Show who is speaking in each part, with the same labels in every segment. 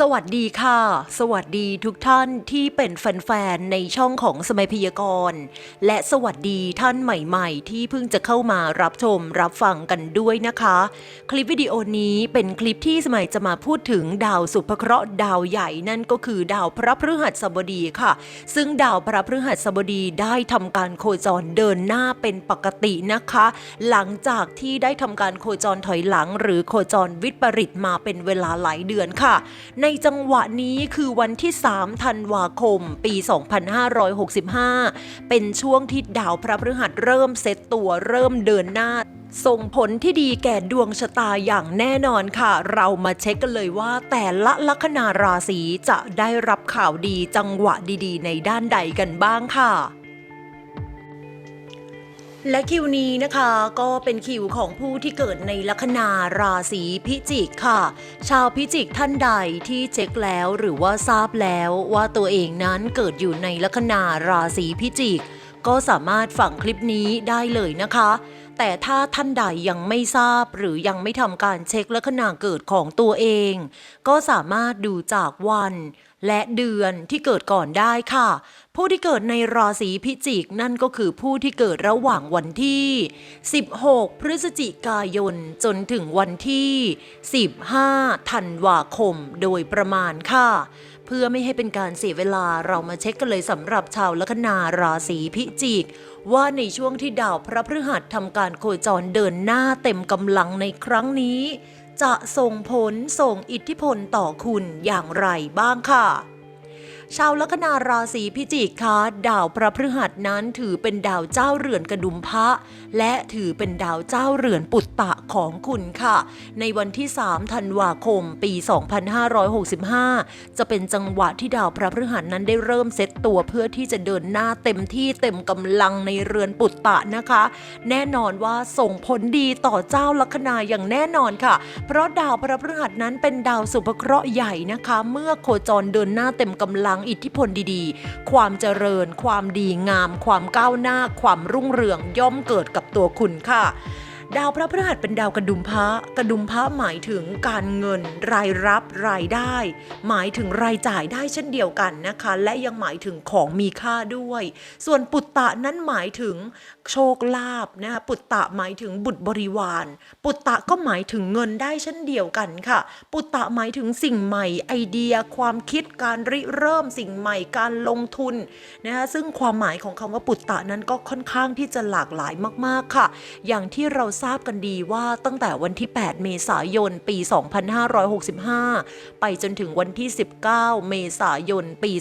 Speaker 1: สวัสดีค่ะ สวัสดีทุกท่านที่เป็นแฟนๆ ในช่องของสมัยพยากรณ์ และสวัสดีท่านใหม่ๆ ที่เพิ่งจะเข้ามารับชมรับฟังกันด้วยนะคะ คลิปวิดีโอนี้เป็นคลิปที่สมัยจะมาพูดถึงดาวสุภเคราะห์ดาวใหญ่นั่นก็คือดาวพระพฤหัสบดีค่ะ ซึ่งดาวพระพฤหัสบดีได้ทำการโคจรเดินหน้าเป็นปกตินะคะ หลังจากที่ได้ทำการโคจรถอยหลัง หรือโคจรวิปริตมาเป็นเวลาหลายเดือนค่ะในจังหวะนี้คือวันที่ 3 ธันวาคม ปี 2565 เป็นช่วงที่ดาวพระพฤหัสเริ่มเซตตัวเริ่มเดินหน้า ส่งผลที่ดีแก่ดวงชะตาอย่างแน่นอนค่ะ เรามาเช็คกันเลยว่า แต่ละลัคนาราศีจะได้รับข่าวดีจังหวะดีๆ ในด้านใดกันบ้างค่ะ และคิวนี้นะคะก็เป็นคิวของผู้ที่เกิดในลัคนาราศีพิจิกค่ะ ชาวพิจิกท่านใดที่เช็คแล้วหรือว่าทราบแล้วว่าตัวเองนั้นเกิดอยู่ในลัคนาราศีพิจิก ก็สามารถฟังคลิปนี้ได้เลยนะคะ แต่ถ้าท่านใดยังไม่ทราบหรือยังไม่ทำการเช็คลัคนาเกิดของตัวเอง ก็สามารถดูจากวัน และเดือนที่เกิดก่อนได้ค่ะ ผู้ที่เกิดในราศีพิจิกนั่นก็คือผู้ที่เกิดระหว่างวันที่ 16 พฤศจิกายน จนถึงวันที่ 15 ธันวาคมโดยประมาณค่ะ เพื่อไม่ให้เป็นการเสียเวลาเรามาเช็คกันเลยสำหรับชาวลัคนาราศีพิจิก ว่าในช่วงที่ดาวพระพฤหัสทำการโคจรเดินหน้าเต็มกำลังในครั้งนี้ จะส่งผลส่งอิทธิพลต่อคุณอย่างไรบ้างค่ะ ชาวลัคนาราศีพิจิกคะดาวพระพฤหัสนั้นถือเป็นดาวเจ้าเรือนกระดุมพระ และถือเป็นดาวเจ้าเรือนปุตตะของคุณค่ะ ในวันที่3ธันวาคม ปี 2565 จะเป็นจังหวะที่ดาวพระพฤหัสนั้นได้เริ่มเซตตัวเพื่อที่จะเดินหน้าเต็มที่เต็มกำลังในเรือนปุตตะนะคะ แน่นอนว่าส่งผลดีต่อเจ้าลัคนาอย่างแน่นอนค่ะ เพราะดาวพระพฤหัสนั้นเป็นดาวสุภเคราะห์ใหญ่นะคะ เมื่อโคจรเดินหน้าเต็มกำลังอิทธิพลดีๆ ความเจริญ ความดีงาม ความก้าวหน้า ความรุ่งเรืองย่อมเกิดกับตัวคุณค่ะ ดาวพระพฤหัสเป็นดาวกระดุมพระกระดุมพระหมายถึงการเงิน รายรับรายได้ หมายถึงรายจ่ายได้เช่นเดียวกันนะคะ และยังหมายถึงของมีค่าด้วย ส่วนปุตตะนั้นหมายถึงโชคลาภนะคะปุตตะหมายถึงบุตรบริวาร ปุตตะก็หมายถึงเงินได้เช่นเดียวกันค่ะ ปุตตะหมายถึงสิ่งใหม่ไอเดีย ความคิดการริเริ่มสิ่งใหม่การลงทุนนะคะซึ่งความหมายของคำว่าปุตตะนั้นก็ค่อนข้างที่จะหลากหลายมากๆค่ะ อย่างที่เราทราบกันดีว่าตั้งแต่วันที่ 8 เมษายน ปี 2565 ไปจนถึงวันที่ 19 เมษายน ปี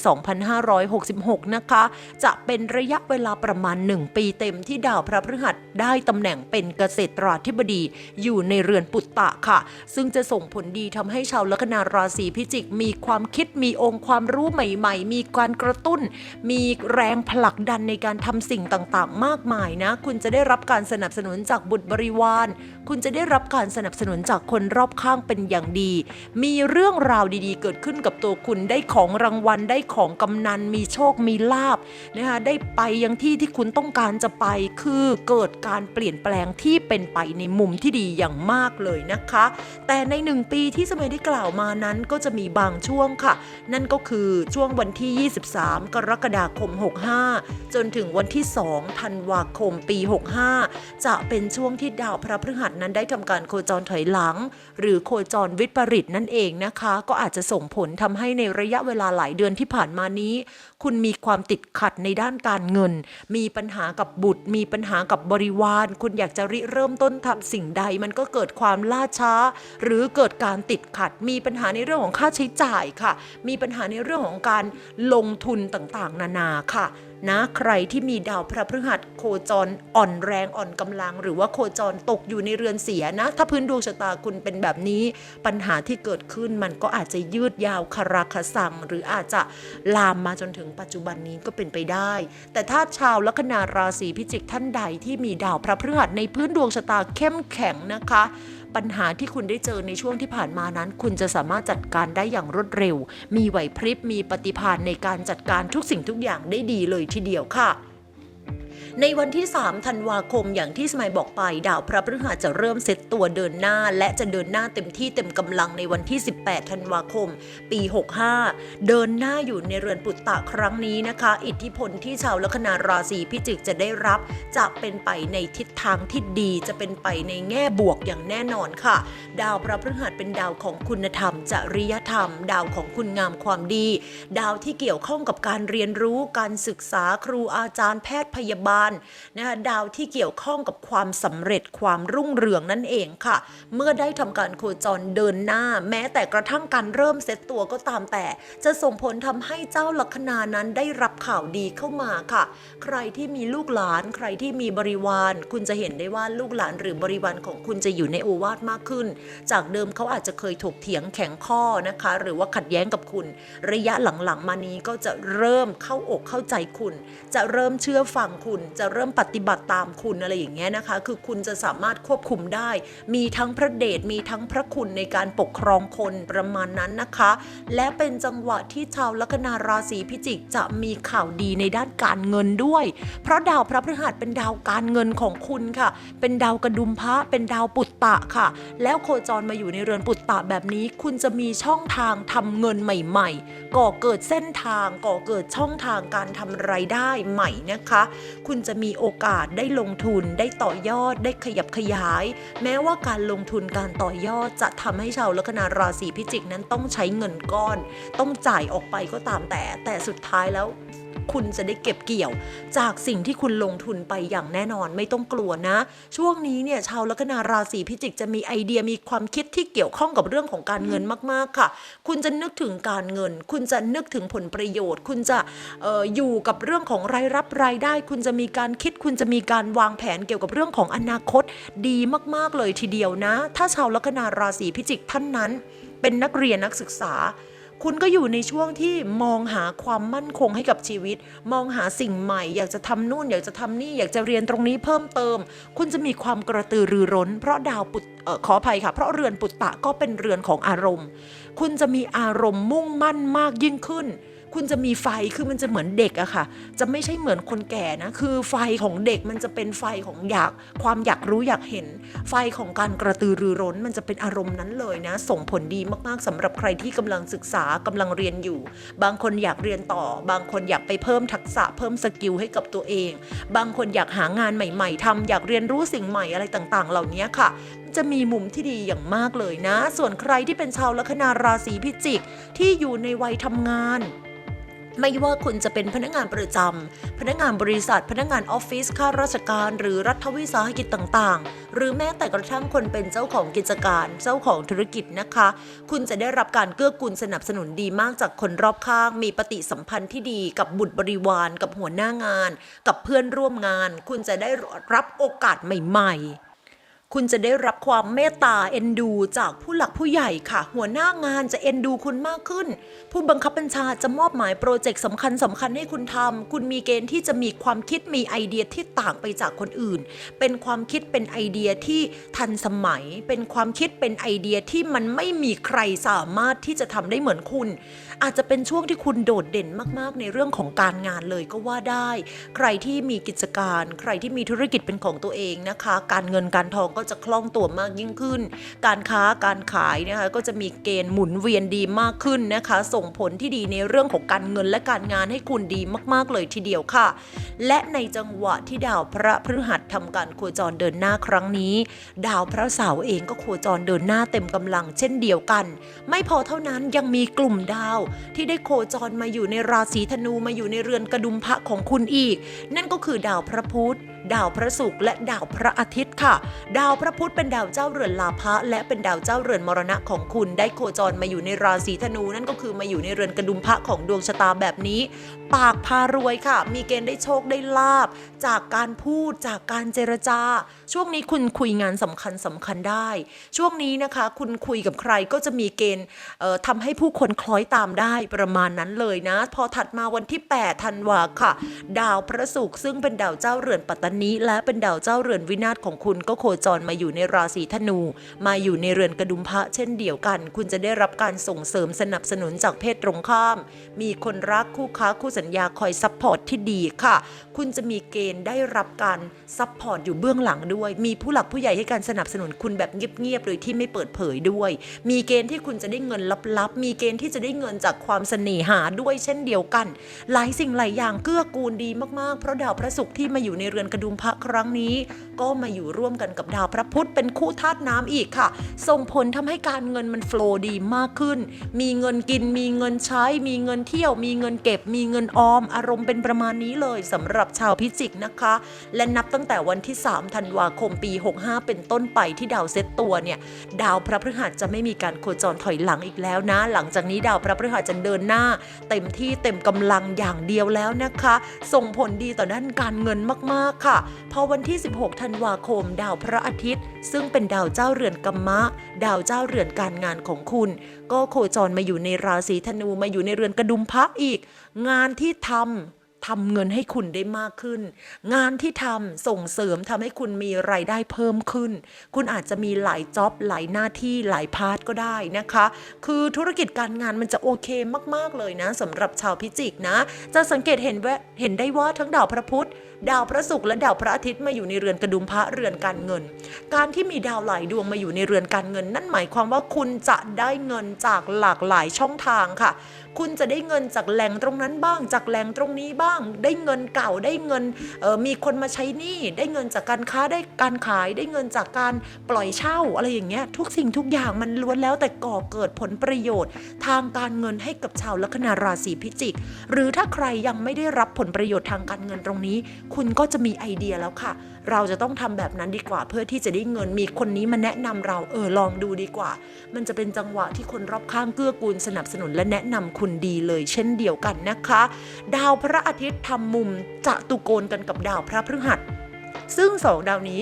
Speaker 1: 2566 นะคะ จะเป็นระยะเวลาประมาณ 1 ปีเต็มที่ดาวพระพฤหัสได้ตำแหน่งเป็นเกษตราธิบดีอยู่ในเรือนปุตตะค่ะ ซึ่งจะส่งผลดีทำให้ชาวลัคนาราศีพิจิก มีความคิดมีองค์ความรู้ใหม่ ๆ มีการกระตุ้น มีแรงผลักดันในการทำสิ่งต่างๆ มากมายนะ คุณจะได้รับการสนับสนุนจากบุตรบริวาร คุณจะได้รับการสนับสนุนจากคนรอบข้างเป็นอย่างดี มีเรื่องราวดีๆ เกิดขึ้นกับตัวคุณได้ของรางวัลได้ของกำนัน มีโชคมีลาบนะคะได้ไปยังที่ที่คุณต้องการจะไปคือเกิดการเปลี่ยนแปลงที่เป็นไปในมุมที่ดีอย่างมากเลยนะคะ แต่ในหนึ่งปีที่สมัยได้กล่าวมานั้นก็จะมีบางช่วงค่ะ นั่นก็คือช่วงวันที่ 23 กรกฎาคม 65 จนถึงวันที่ 2 ธันวาคม ปี 65 จะเป็นช่วงที่ดาวพระพฤหัสนั้นได้ทำการโคจรถอยหลัง หรือโคจรวิปริตนั่นเองนะคะ ก็อาจจะส่งผลทำให้ในระยะเวลาหลายเดือนที่ผ่านมานี้ คุณมีความติดขัดในด้านการเงิน มีปัญหากับบุตร มีปัญหากับบริวาร คุณอยากจะริเริ่มต้นทำสิ่งใด มันก็เกิดความล่าช้า หรือเกิดการติดขัด มีปัญหาในเรื่องของค่าใช้จ่ายค่ะ มีปัญหาในเรื่องของการลงทุนต่างๆ นานาค่ะนะใครที่มีดาวพระพฤหัสโคจรอ่อนแรงอ่อนกำลัง หรือว่าโคจรตกอยู่ในเรือนเสียนะ ถ้าพื้นดวงชะตาคุณเป็นแบบนี้ปัญหาที่เกิดขึ้นมันก็อาจจะยืดยาวคาราคาซังหรืออาจจะลามมาจนถึงปัจจุบันนี้ก็เป็นไปได้ แต่ถ้าชาวลัคนาราศีพิจิกท่านใดที่มีดาวพระพฤหัสในพื้นดวงชะตาเข้มแข็งนะคะ ปัญหาที่คุณได้เจอในช่วงที่ผ่านมานั้น คุณจะสามารถจัดการได้อย่างรวดเร็ว มีไหวพริบมีปฏิภาณในการจัดการทุกสิ่งทุกอย่างได้ดีเลยทีเดียวค่ะ ในวันที่ 3 ธันวาคมอย่างที่สมัยบอกไป ดาวพระพฤหัสจะเริ่มเซตตัวเดินหน้า และจะเดินหน้าเต็มที่เต็มกำลังในวันที่ 18 ธันวาคม ปี 65 เดินหน้าอยู่ในเรือนปุตตะครั้งนี้นะคะ อิทธิพลที่ชาวลัคนาราศีพิจิกจะได้รับ จะเป็นไปในทิศทางที่ดีจะเป็นไปในแง่บวกอย่างแน่นอนค่ะ ดาวพระพฤหัสเป็นดาวของคุณธรรม จริยธรรม ดาวของคุณงามความดี ดาวที่เกี่ยวข้องกับการเรียนรู้การศึกษาครูอาจารย์แพทย์พยาบาลนะคะดาวที่เกี่ยวข้องกับความสำเร็จความรุ่งเรืองนั่นเองค่ะ เมื่อได้ทำการโคจรเดินหน้า แม้แต่กระทั่งการเริ่มเซตตัวก็ตามแต่ จะส่งผลทำให้เจ้าลัคนานั้นได้รับข่าวดีเข้ามาค่ะ ใครที่มีลูกหลาน ใครที่มีบริวาร คุณจะเห็นได้ว่าลูกหลานหรือบริวารของคุณจะอยู่ในโอวาทมากขึ้น จากเดิมเขาอาจจะเคยถกเถียงแข็งข้อนะคะ หรือว่าขัดแย้งกับคุณ ระยะหลังๆ มานี้ก็จะเริ่มเข้าอกเข้าใจคุณ จะเริ่มเชื่อฟังคุณจะเริ่มปฏิบัติตามคุณอะไรอย่างเงี้ยนะคะ คือคุณจะสามารถควบคุมได้ มีทั้งพระเดชมีทั้งพระคุณในการปกครองคนประมาณนั้นนะคะ และเป็นจังหวะที่ชาวลัคนาราศีพิจิกจะมีข่าวดีในด้านการเงินด้วย เพราะดาวพระพฤหัสเป็นดาวการเงินของคุณค่ะ เป็นดาวกระดุมพระเป็นดาวปุตตะค่ะ แล้วโคจรมาอยู่ในเรือนปุตตะแบบนี้ คุณจะมีช่องทางทำเงินใหม่ ๆ ก่อเกิดเส้นทางก่อเกิดช่องทางการทำไรายได้ใหม่นะคะ คุณจะมีโอกาสได้ลงทุนได้ต่อยอดได้ขยับขยาย แม้ว่าการลงทุนการต่อยอดจะทำให้ชาวลัคนาราศีพิจิกนั้นต้องใช้เงินก้อน ต้องจ่ายออกไปก็ตามแต่ แต่สุดท้ายแล้ว คุณจะได้เก็บเกี่ยว จากสิ่งที่คุณลงทุนไปอย่างแน่นอนไม่ต้องกลัวนะ ช่วงนี้เนี่ยชาวลัคนาราศีพิจิกจะมีไอเดียมีความคิดที่เกี่ยวข้องกับเรื่องของการเงินมากๆค่ะ คุณจะนึกถึงการเงิน คุณจะนึกถึงผลประโยชน์ คุณจะอออยู่กับเรื่องของรายรับรายได้ คุณจะมีการคิด คุณจะมีการวางแผนเกี่ยวกับเรื่องของอนาคต ดีมากๆเลยทีเดียวนะ ถ้าชาวลัคนาราศีพิจิกท่านนั้น เป็นนักเรียนนักศึกษา คุณก็อยู่ในช่วงที่มองหาความมั่นคงให้กับชีวิต มองหาสิ่งใหม่ อยากจะทำนู่น อยากจะทำนี่ อยากจะเรียนตรงนี้เพิ่มเติม คุณจะมีความกระตือรือร้น เพราะดาวปุตขออภัยค่ะ เพราะเรือนปุตตะก็เป็นเรือนของอารมณ์ คุณจะมีอารมณ์มุ่งมั่นมากยิ่งขึ้น คุณจะมีไฟคือมันจะเหมือนเด็กอะค่ะ จะไม่ใช่เหมือนคนแก่นะ คือไฟของเด็กมันจะเป็นไฟของอยาก ความอยากรู้อยากเห็น ไฟของการกระตือรือร้น มันจะเป็นอารมณ์นั้นเลยนะ ส่งผลดีมากๆสำหรับใครที่กำลังศึกษากำลังเรียนอยู่ บางคนอยากเรียนต่อ บางคนอยากไปเพิ่มทักษะเพิ่มสกิลให้กับตัวเอง บางคนอยากหางานใหม่ ๆทำอยากเรียนรู้สิ่งใหม่อะไรต่างๆ เหล่านี้ค่ะจะมีมุมที่ดีอย่างมากเลยนะ ส่วนใครที่เป็นชาวลัคนาราศีพิจิกที่อยู่ในวัยทำงาน ไม่ว่าคุณจะเป็นพนักงานประจำ พนักงานบริษัท พนักงานออฟฟิศ ข้าราชการ หรือรัฐวิสาหกิจต่างๆ หรือแม้แต่กระทั่งคนเป็นเจ้าของกิจการ เจ้าของธุรกิจนะคะ คุณจะได้รับการเกื้อกูลสนับสนุนดีมากจากคนรอบข้าง มีปฏิสัมพันธ์ที่ดีกับบุตรบริวาร กับหัวหน้างาน กับเพื่อนร่วมงาน คุณจะได้รับโอกาสใหม่ ๆ คุณจะได้รับความเมตตาเอ็นดู จากผู้หลักผู้ใหญ่ค่ะ หัวหน้างานจะเอ็นดูคุณมากขึ้น ผู้บังคับบัญชาจะมอบหมายโปรเจกต์สำคัญสำคัญให้คุณทำคุณมีเกณฑ์ที่จะมีความคิดมีไอเดียที่ต่างไปจากคนอื่น เป็นความคิดเป็นไอเดียที่ทันสมัย เป็นความคิดเป็นไอเดียที่มันไม่มีใครสามารถที่จะทำได้เหมือนคุณ อาจจะเป็นช่วงที่คุณโดดเด่นมาก ๆ ในเรื่องของการงานเลยก็ว่าได้ ใครที่มีกิจการ ใครที่มีธุรกิจเป็นของตัวเองนะคะ การเงินการทองก็จะคล่องตัวมากยิ่งขึ้น การค้าการขายนะคะก็จะมีเกณฑ์หมุนเวียนดีมากขึ้นนะคะ ส่งผลที่ดีในเรื่องของการเงินและการงานให้คุณดีมากๆเลยทีเดียวค่ะ และในจังหวะที่ดาวพระพฤหัสทำการโคจรเดินหน้าครั้งนี้ ดาวพระเสาร์เองก็โคจรเดินหน้าเต็มกำลังเช่นเดียวกัน ไม่พอเท่านั้นยังมีกลุ่มดาวที่ได้โคจรมาอยู่ในราศีธนูมาอยู่ในเรือนกระดุมพระของคุณอีก นั่นก็คือดาวพระพุธดาวพระศุกร์และดาวพระอาทิตย์ค่ะ ดาวพระพุธเป็นดาวเจ้าเรือนลาภะและเป็นดาวเจ้าเรือนมรณะของคุณ ได้โคจรมาอยู่ในราศีธนู นั่นก็คือมาอยู่ในเรือนกระดุมพระของดวงชะตาแบบนี้ ปากพารวยค่ะ มีเกณฑ์ได้โชคได้ลาบ จากการพูดจากการเจรจา ช่วงนี้คุณคุยงานสำคัญสำคัญได้ ช่วงนี้นะคะ คุณคุยกับใครก็จะมีเกณฑ์เอ่อทำให้ผู้คนคล้อยตามได้ประมาณนั้นเลยนะ พอถัดมาวันที่8ธันวาค่ะ ดาวพระศุกร์ซึ่งเป็นดาวเจ้าเรือนปัตตานีและเป็นดาวเจ้าเรือนวินาศของคุณก็โคจรมาอยู่ในราศีธนู มาอยู่ในเรือนกระดุมพระเช่นเดียวกัน คุณจะได้รับการส่งเสริมสนับสนุนจากเพศตรงข้าม มีคนรักคู่ค้าคู่สัญญาคอยซัพพอร์ตที่ดีค่ะ คุณจะมีเกณฑ์ได้รับการซัพพอร์ตอยู่เบื้องหลังด้วย มีผู้หลักผู้ใหญ่ให้การสนับสนุนคุณแบบเงียบๆโดยที่ไม่เปิดเผยด้วย มีเกณฑ์ที่คุณจะได้เงินลับๆ มีเกณฑ์ที่จะได้เงินจากความเสน่หาด้วยเช่นเดียวกัน หลายสิ่งหลายอย่างเกื้อกูลดีมากๆ เพราะดาวพระศุกร์ที่มาอยู่ในเรือนกระดุมพระครั้งนี้ ก็มาอยู่ร่วมกันกับดาวพระพุธเป็นคู่ธาตุน้ำอีกค่ะ ส่งผลทำให้การเงินมันโฟลว์ดีมากขึ้น มีเงินกิน มีเงินใช้ มีเงินเที่ยว มีเงินเก็บ มีเงินออม อารมณ์เป็นประมาณนี้เลยสำหรับชาวพิจิกนะคะ และนับตั้งแต่วันที่ 3 ธันวาคมปี 65 เป็นต้นไปที่ดาวเซตตัวเนี่ย ดาวพระพฤหัสจะไม่มีการโคจรถอยหลังอีกแล้วนะ หลังจากนี้ดาวพระพฤหัสจะเดินหน้า เต็มที่เต็มกำลังอย่างเดียวแล้วนะคะ ส่งผลดีต่อด้านการเงินมากๆค่ะ พอวันที่ 16 ธันวาคม ดาวพระอาทิตย์ ซึ่งเป็นดาวเจ้าเรือนกัมมะ ดาวเจ้าเรือนการงานของคุณ ก็โคจรมาอยู่ในราศีธนูมาอยู่ในเรือนกระดุมพระอีก งานที่ทำ ทำเงินให้คุณได้มากขึ้น งานที่ทำส่งเสริมทำให้คุณมีรายได้เพิ่มขึ้น คุณอาจจะมีหลายจ็อบหลายหน้าที่หลายพาร์ทก็ได้นะคะ คือธุรกิจการงานมันจะโอเคมากๆเลยนะสำหรับชาวพิจิกนะ จะสังเกตเห็นว่าเห็นได้ว่าทั้งดาวพระพุธดาวพระศุกร์และดาวพระอาทิตย์มาอยู่ในเรือนกระดุมพระเรือนการเงิน การที่มีดาวหลายดวงมาอยู่ในเรือนการเงิน นั่นหมายความว่าคุณจะได้เงินจากหลากหลายช่องทางค่ะ คุณจะได้เงินจากแหล่งตรงนั้นบ้าง จากแหล่งตรงนี้บ้าง ได้เงินเก่าได้เงินมีคนมาใช้หนี้ได้เงินจากการค้าได้การขายได้เงินจากการปล่อยเช่าอะไรอย่างเงี้ยทุกสิ่งทุกอย่างมันล้วนแล้วแต่ก่อเกิดผลประโยชน์ ทางการเงินให้กับชาวลัคนาราศีพิจิก หรือถ้าใครยังไม่ได้รับผลประโยชน์ทางการเงินตรงนี้ คุณก็จะมีไอเดียแล้วค่ะ เราจะต้องทำแบบนั้นดีกว่า เพื่อที่จะได้เงินมีคนนี้มาแนะนำเราเออลองดูดีกว่า มันจะเป็นจังหวะที่คนรอบข้างเกื้อกูลสนับสนุนและแนะนำคุณดีเลย เช่นเดียวกันนะคะ ดาวพระอาทิตย์ทำมุมจะตุโกนกันกับดาวพระพฤหัส ซึ่งสองดาวนี้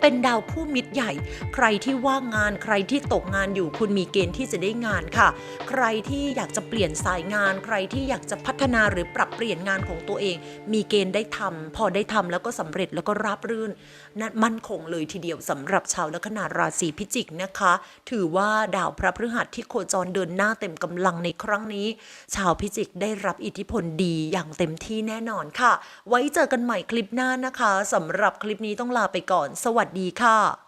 Speaker 1: เป็นดาวคู่มิตรใหญ่ ใครที่ว่างงานใครที่ตกงานอยู่คุณมีเกณฑ์ที่จะได้งานค่ะ ใครที่อยากจะเปลี่ยนสายงาน ใครที่อยากจะพัฒนาหรือปรับเปลี่ยนงานของตัวเอง มีเกณฑ์ได้ทำพอได้ทำแล้วก็สำเร็จแล้วก็ราบรื่นนั่นมั่นคงเลยทีเดียวสำหรับชาวลัคนาราศีพิจิกนะคะ ถือว่าดาวพระพฤหัสที่โคจรเดินหน้าเต็มกำลังในครั้งนี้ ชาวพิจิกได้รับอิทธิพลดีอย่างเต็มที่แน่นอนค่ะ ไว้เจอกันใหม่คลิปหน้านะคะสำหรับคลิปนี้ต้องลาไปก่อนสวัสดวัสดีค่ะ